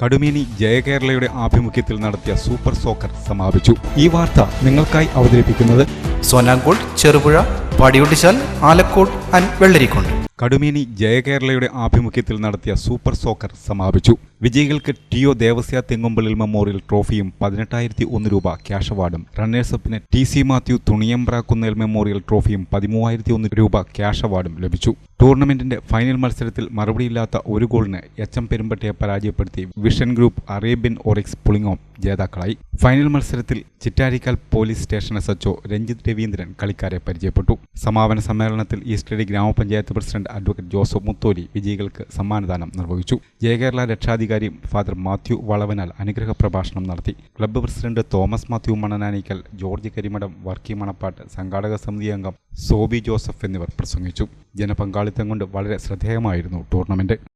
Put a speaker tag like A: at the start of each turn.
A: കടുമേനി ജയകേരളയുടെ ആഭിമുഖ്യത്തിൽ നടത്തിയ സൂപ്പർ സോക്കർ സമാപിച്ചു. ഈ വാർത്ത നിങ്ങൾക്കായി അവതരിപ്പിക്കുന്നത്
B: സോനാങ്കോട് ചെറുപുഴ പടിയൊട്ടിച്ചാൽ ആലക്കോട് ആൻഡ് വെള്ളരിക്കുണ്ട്.
A: കടുമേനി ജയകേരളയുടെ ആഭിമുഖ്യത്തിൽ നടത്തിയ സൂപ്പർ സോക്കർ സമാപിച്ചു. വിജയികൾക്ക് T O Devasya Thengumpallil memorial ട്രോഫിയും പതിനെട്ടായിരത്തി ഒന്ന് രൂപ ക്യാഷ് അവാർഡും. റണ്ണേഴ്സപ്പിന് T C Mathew Thuniyampra Kunnel memorial ട്രോഫിയും പതിമൂവായിരത്തി ഒന്ന് രൂപ ക്യാഷ് അവാർഡും ലഭിച്ചു. ടൂർണമെന്റിന്റെ ഫൈനൽ മത്സരത്തിൽ മറുപടിയില്ലാത്ത ഒരു ഗോളിന് എച്ച് എം പെരുമ്പട്ടയെ പരാജയപ്പെടുത്തി vision group Arabian oryx Pulingome ജേതാക്കളായി. ഫൈനൽ മത്സരത്തിൽ Chittarikkal police station S H O Ranjith Raveendran കളിക്കാരെ പരിചയപ്പെട്ടു. സമാപന സമ്മേളനത്തിൽ ഈസ്റ്റഡി ഗ്രാമപഞ്ചായത്ത് പ്രസിഡന്റ് അഡ്വക്കേറ്റ് ജോസഫ് മുത്തോലി വിജയികൾക്ക് സമ്മാനദാനം നിർവഹിച്ചു. ജയകേരള രക്ഷാധികാരി ഫാദർ മാത്യു വളവനാൽ അനുഗ്രഹ പ്രഭാഷണം നടത്തി. Club president Thomas Mathew Mananikkal George Karimadom Varkey Manappattu സംഘാടക സമിതി അംഗം സോബി ജോസഫ് എന്നിവർ പ്രസംഗിച്ചു. ജനപങ്കാളിത്തം കൊണ്ട് വളരെ ശ്രദ്ധേയമായിരുന്നു ടൂർണമെന്റ്.